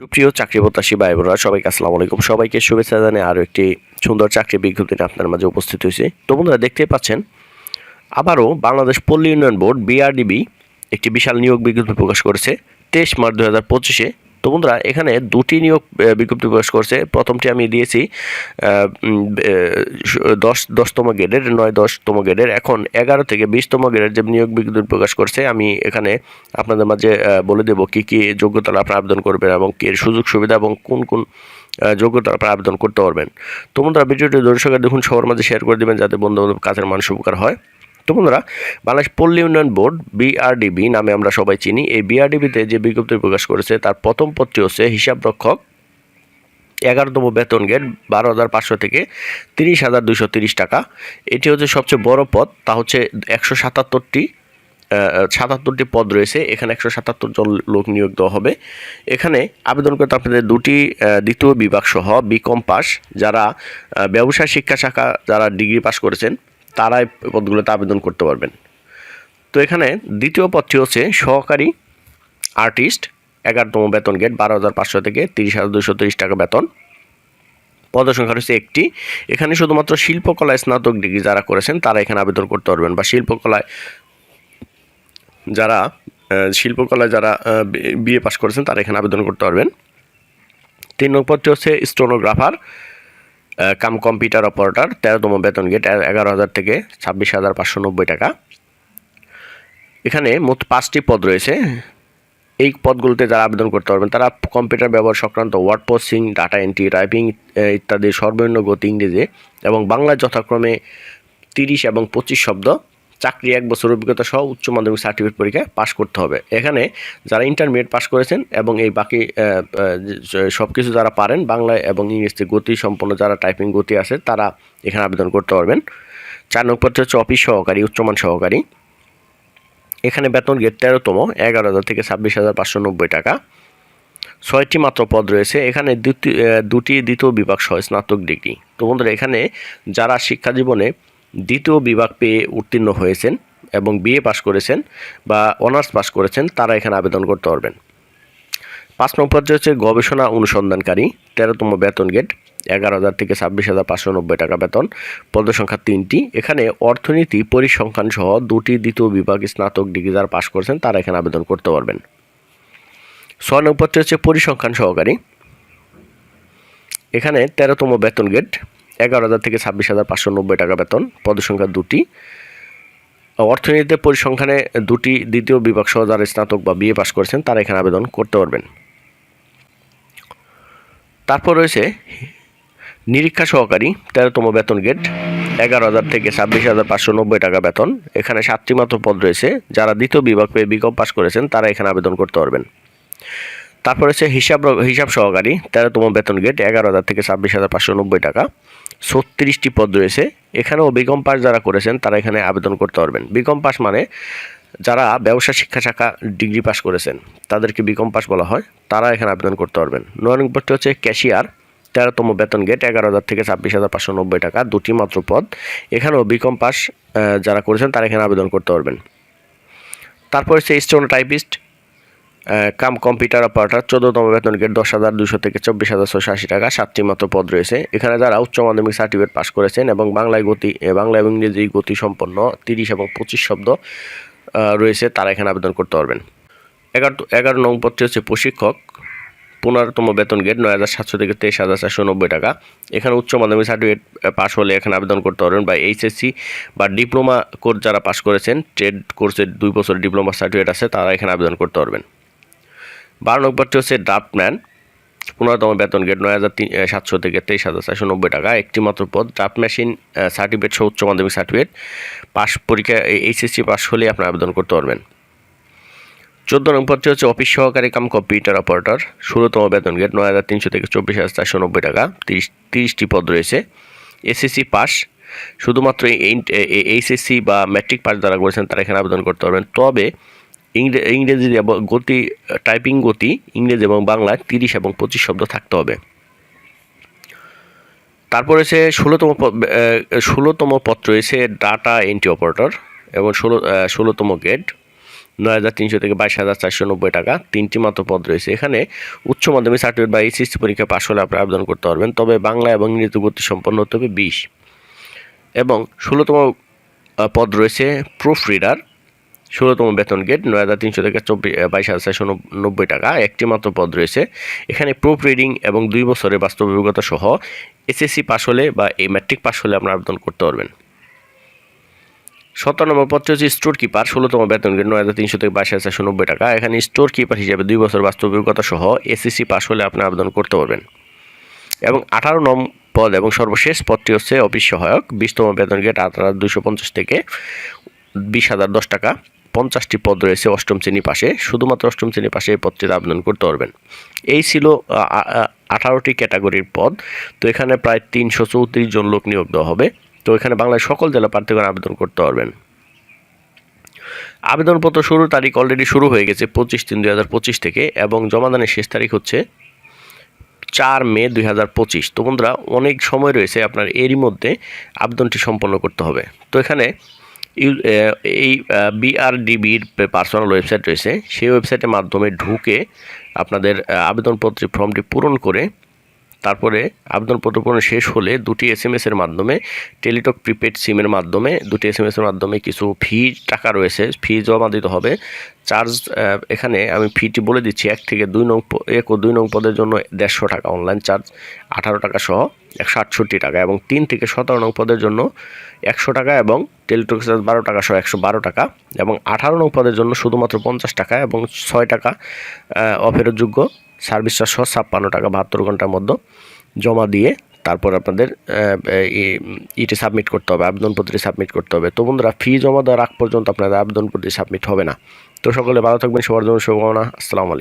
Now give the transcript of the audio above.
সুপ্রিয় চাকরি প্রত্যাশী ভাই বোনরা সবাইকে আসসালাম আলাইকুম। সবাইকে শুভেচ্ছা জানিয়ে আরও একটি সুন্দর চাকরি বিজ্ঞপ্তি আপনার মাঝে উপস্থিত হয়েছে। তো বন্ধুরা, দেখতেই পাচ্ছেন, আবারও বাংলাদেশ পল্লী উন্নয়ন বোর্ড, বিআরডিবি, একটি বিশাল নিয়োগ বিজ্ঞপ্তি প্রকাশ করেছে তেইশ মার্চ দু হাজার পঁচিশে। তো বন্ধুরা এখানে দুটি নিয়োগ বিজ্ঞপ্তি প্রকাশ করছে। প্রথমটি আমি দিয়েছি দশ দশতম গ্রেডের নয় দশতম গ্রেডের। এখন এগারো থেকে বিশতম গ্রেডের যে নিয়োগ বিজ্ঞপ্তি প্রকাশ করছে আমি এখানে আপনাদের মাঝে বলে দেবো কী কী যোগ্যতার আপনারা আবেদন করবেন এবং এর সুযোগ সুবিধা এবং কোন কোন আহ, যোগ্যতার আপনারা আবেদন করতে পারবেন। তো বন্ধুরা ভিডিওটি দর্শকের দেখুন সবার মাঝে শেয়ার করে দেবেন যাতে বন্ধু বান্ধব কাজের মানুষ উপকার হয়। তো বন্ধুরা, বাংলাদেশ পল্লী উন্নয়ন বোর্ড বিআরডিবি নামে আমরা সবাই চিনি। এই বিআরডিবিতে যে বিজ্ঞপ্তি প্রকাশ করেছে, তার প্রথম পদটি হচ্ছে হিসাব রক্ষক এগারোতম বেতন গেট, বারো হাজার পাঁচশো থেকে তিরিশ হাজার দুশো তিরিশ টাকা। এটি হচ্ছে সবচেয়ে বড় পদ, তা হচ্ছে একশো সাতাত্তরটি সাতাত্তরটি পদ রয়েছে। এখানে একশো সাতাত্তর জন লোক নিয়োগ দেওয়া হবে। এখানে আবেদন করতে আপনাদের দুটি দ্বিতীয় বিভাগ সহ বিকম পাস যারা ব্যবসায় শিক্ষা শাখা, যারা ডিগ্রি পাস করেছেন তারাই পদগুলোতে আবেদন করতে পারবেন। তো এখানে দ্বিতীয় পদটি হচ্ছে সহকারী আর্টিস্ট, এগারোতম বেতন গেট, বারো হাজার পাঁচশো থেকে তিরিশ হাজার দুশো তিরিশ টাকা বেতন। পদসংখ্যা রয়েছে একটি। এখানে শুধুমাত্র শিল্পকলায় স্নাতক ডিগ্রি যারা করেছেন, তারা এখানে আবেদন করতে পারবেন বা শিল্পকলায় যারা শিল্পকলায় যারা বিএ পাস করেছেন, তারা এখানে আবেদন করতে পারবেন। তিন নম্বর পদটি হচ্ছে স্টোনোগ্রাফার। কাম কম্পিউটার অপারেটর, তেরোতম বেতন গেট এগারো হাজার থেকে ছাব্বিশ হাজার পাঁচশো নব্বই টাকা। এখানে মোট পাঁচটি পদ রয়েছে। এই পদগুলোতে যারা আবেদন করতে পারবেন, তারা কম্পিউটার ব্যবহার সংক্রান্ত word processing, data entry, typing ইত্যাদি সর্বনিম্ন গতি ইংরেজি এবং বাংলা যথাক্রমে তিরিশ এবং পঁচিশ শব্দ চাকরি এক বছর অভিজ্ঞতা সহ উচ্চ মাধ্যমিক সার্টিফিকেট পরীক্ষায় পাশ করতে হবে। এখানে যারা ইন্টারমিডিয়েট পাস করেছেন এবং এই বাকি সব কিছু যারা পারেন বাংলায় এবং ইংরেজিতে গতি সম্পন্ন যারা টাইপিং গতি আছে, তারা এখানে আবেদন করতে পারবেন। চার নম্বর হচ্ছে অফিস সহকারী, উচ্চমান সহকারী। এখানে বেতন গেট তেরোতম, এগারো হাজার থেকে ছাব্বিশ হাজার পাঁচশো নব্বই টাকা। ছয়টি মাত্র পদ রয়েছে। এখানে দুটি দ্বিতীয় বিভাগ সহ স্নাতক ডিগ্রি। তো বন্ধুরা, এখানে যারা শিক্ষা জীবনে দ্বিতীয় বিভাগ পেয়ে উত্তীর্ণ হয়েছেন এবং বিএ পাশ করেছেন বা অনার্স পাশ করেছেন, তারা এখানে আবেদন করতে পারবেন। পাঁচ নম্বর হচ্ছে গবেষণা অনুসন্ধানকারী, তেরোতম বেতন গেট, এগারো হাজার থেকে ছাব্বিশ হাজার পাঁচশো নব্বই টাকা বেতন পদ সংখ্যা তিনটি। এখানে অর্থনীতি, পরিসংখ্যান সহ দুটি দ্বিতীয় বিভাগ স্নাতক ডিগ্রি যারা পাশ করেছেন, তারা এখানে আবেদন করতে পারবেন। ছয় নম্বর পদটি হচ্ছে পরিসংখ্যান সহকারী। এখানে তেরোতম বেতন গেট এগারো হাজার থেকে ছাব্বিশ হাজার পাঁচশো নব্বই টাকা বেতন পদসংখ্যা দুটি। অর্থনীতিতে পরিসংখ্যানে দুটি, দ্বিতীয় বিভাগ সহ যারা স্নাতক বা বিএ পাশ করেছেন, তারা এখানে আবেদন করতে পারবেন। তারপর রয়েছে নিরীক্ষা সহকারী, তেরোতম বেতন গেট, এগারো হাজার থেকে ছাব্বিশ হাজার পাঁচশো নব্বই টাকা বেতন। এখানে সাতটি মাত্র পদ রয়েছে। যারা দ্বিতীয় বিভাগ পেয়ে বিকম পাশ করেছেন, তারা এখানে আবেদন করতে পারবেন। তারপর হচ্ছে হিসাব হিসাব সহকারী তেরোতম বেতন গেট এগারো হাজার থেকে ছাব্বিশ হাজার পাঁচশো নব্বই টাকা। ছত্রিশটি পদ রয়েছে। এখানেও বিকম পাস যারা করেছেন, তারা এখানে আবেদন করতে পারবেন। বিকম পাস মানে যারা ব্যবসা, শিক্ষা শাখা ডিগ্রি পাস করেছেন, তাদেরকে বিকম পাস বলা হয়, তারা এখানে আবেদন করতে পারবেন। নয় নম্বরটি হচ্ছে ক্যাশিয়ার, তেরোতম বেতন গেট এগারো হাজার থেকে ছাব্বিশ হাজার পাঁচশো নব্বই টাকা, দুটি মাত্র পদ। এখানেও বিকম পাস যারা করেছেন, তারা এখানে আবেদন করতে পারবেন। তারপর হচ্ছে steno typist cum computer operator, চোদ্দতম বেতন গেট দশ হাজার দুশো থেকে চব্বিশ হাজার ছশো আশি টাকা সাতটি মাত্র পদ রয়েছে। এখানে যারা উচ্চ মাধ্যমিক সার্টিফিকেট পাস করেছেন এবং বাংলায় গতি বাংলা এবং ইংরেজি গতি সম্পন্ন তিরিশ এবং পঁচিশ শব্দ রয়েছে, তারা এখানে আবেদন করতে পারবেন। এগারো এগারো নং পদটি হচ্ছে প্রশিক্ষক। পনেরোতম বেতন গেট নয় হাজার সাতশো থেকে তেইশ হাজার চারশো নব্বই টাকা। এখানে উচ্চ মাধ্যমিক সার্টিফিকেট পাস হলে এখানে আবেদন করতে পারবেন বা এইচএসসি বা ডিপ্লোমা কোর্স যারা পাস করেছেন, ট্রেড কোর্সের দুই বছর ডিপ্লোমা সার্টিফিকেট আছে, তারা এখানে আবেদন করতে পারবেন। বারো নম্বরটি হচ্ছে ড্রাফটম্যান পনেরোতম বেতন গেট, নয় হাজার তিন সাতশো থেকে তেইশ হাজার চারশো নব্বই টাকা। একটি মাত্র পদ ড্রাফট মেশিন সার্টিফিকেট সহ উচ্চ মাধ্যমিক সার্টিফিকেট পাস পরীক্ষা এইচএসসি পাস হলে আপনি আবেদন করতে পারবেন। চোদ্দ নম্বরটি হচ্ছে অফিস সহকারী কাম কম্পিউটার অপারেটর, ষোলোতম বেতন গেট, নয় হাজার তিনশো থেকে চব্বিশ হাজার চারশো নব্বই টাকা। তিরিশ তিরিশটি পদ রয়েছে। এসএসসি পাস শুধুমাত্র এইচএসসি বা ম্যাট্রিক পাস যারা করেছেন, তারা এখানে আবেদন করতে পারবেন। তবে ইংরেজি এবং গতি, টাইপিং গতি ইংরেজি এবং বাংলায় তিরিশ এবং পঁচিশ শব্দ থাকতে হবে। তারপর রয়েছে ষোলোতম ষোলোতম পদ রয়েছে ডাটা এন্ট্রি অপারেটর এবং ষোলো ষোলোতম গেট নয় হাজার তিনশো থেকে বাইশ হাজার চারশো নব্বই টাকা। তিনটি মাত্র পদ রয়েছে। এখানে উচ্চ মাধ্যমিক সার্টিফিকেট বা এইচএসসি পরীক্ষা পাশ হলে আপনি আবেদন করতে পারবেন। তবে বাংলা এবং ইংরেজি গতি সম্পন্ন হতে হবে বিশ। এবং ষোলোতম পদ রয়েছে প্রুফ রিডার। ষোলোতম বেতন গেট, নয় হাজার তিনশো থেকে চব্বিশ বাইশ নব্বই টাকা। একটি মাত্র পদ রয়েছে। এখানে প্রুফ রিডিং এবং দুই বছরের বাস্তব অভিজ্ঞতা সহ এসএসসি পাশ হলে বা এই ম্যাট্রিক পাশ হলে আপনারা আবেদন করতে পারবেন। সতেরো নম্বর পদ হচ্ছে স্টোর কিপার, ষোলোতম বেতন গেট, নয় হাজার তিনশো থেকে বাইশ হাজার চারশো নব্বই টাকা। এখানে স্টোর কিপার হিসেবে দুই বছর বাস্তব অভিজ্ঞতা সহ এসএসসি পাশ হলে আপনি আবেদন করতে পারবেন। এবং আঠারো নম পদ এবং সর্বশেষ পদটি হচ্ছে অফিস সহায়ক, বিশতম বেতন গেট আট হাজার দুশো পঞ্চাশ থেকে বিশ হাজার দশ টাকা। পঞ্চাশটি পদ রয়েছে অষ্টম শ্রেণি পাশে, শুধুমাত্র অষ্টম শ্রেণি পাশে এই পদটিতে আবেদন করতে পারবেন। এই ছিল আঠারোটি ক্যাটাগরির পদ, তো এখানে প্রায় তিনশো চৌত্রিশ জন লোক নিয়োগ দেওয়া হবে। তো এখানে বাংলার সকল জেলা প্রার্থীগণ আবেদন করতে পারবেন। আবেদনপত্র শুরুর তারিখ অলরেডি শুরু হয়ে গেছে পঁচিশ তিন দুই হাজার পঁচিশ থেকে এবং জমাদানের শেষ তারিখ হচ্ছে চার মে দুই হাজার পঁচিশ। তো বন্ধুরা, অনেক সময় রয়েছে আপনার এরই মধ্যে আবেদনটি সম্পন্ন করতে হবে। তো এখানে এই বিআরডিবির পার্সোনাল ওয়েবসাইট রয়েছে। সেই ওয়েবসাইটের মাধ্যমে ঢুকে আপনাদের আবেদনপত্রের ফর্মটি পূরণ করে তারপরে আবেদন পূরণ শেষ হলে দুটি এস এম এসের মাধ্যমে টেলিটক প্রিপেড সিমের মাধ্যমে দুটি এস এম এর মাধ্যমে কিছু ফি টাকা রয়েছে। ফি জমা দিতে হবে। চার্জ এখানে আমি ফিটি বলে দিচ্ছি এক থেকে দুই নং এক ও দুই নং পদের জন্য দেড়শো টাকা অনলাইন চার্জ আঠারো টাকা সহ একশো আটষট্টি টাকা এবং তিন থেকে সতেরো নং পদের জন্য একশো টাকা এবং টেলিটক চার্জ বারো টাকা সহ একশো বারো টাকা এবং আঠারো নং পদের জন্য শুধুমাত্র পঞ্চাশ টাকা এবং ছয় টাকা আহ, অফেরতযোগ্য। সার্ভিস চার্জ সহ ছাপ্পান্ন টাকা, বাহাত্তর ঘণ্টার মধ্যে জমা দিয়ে তারপর আপনাদের ইটি সাবমিট করতে হবে আবেদনপত্রে সাবমিট করতে হবে। তো বন্ধুরা, ফি জমা দেওয়ার আগ পর্যন্ত আপনাদের আবেদনপত্রে সাবমিট হবে না। তো সকলে ভালো থাকবেন সবার জন্য শুভকামনা আসসালামু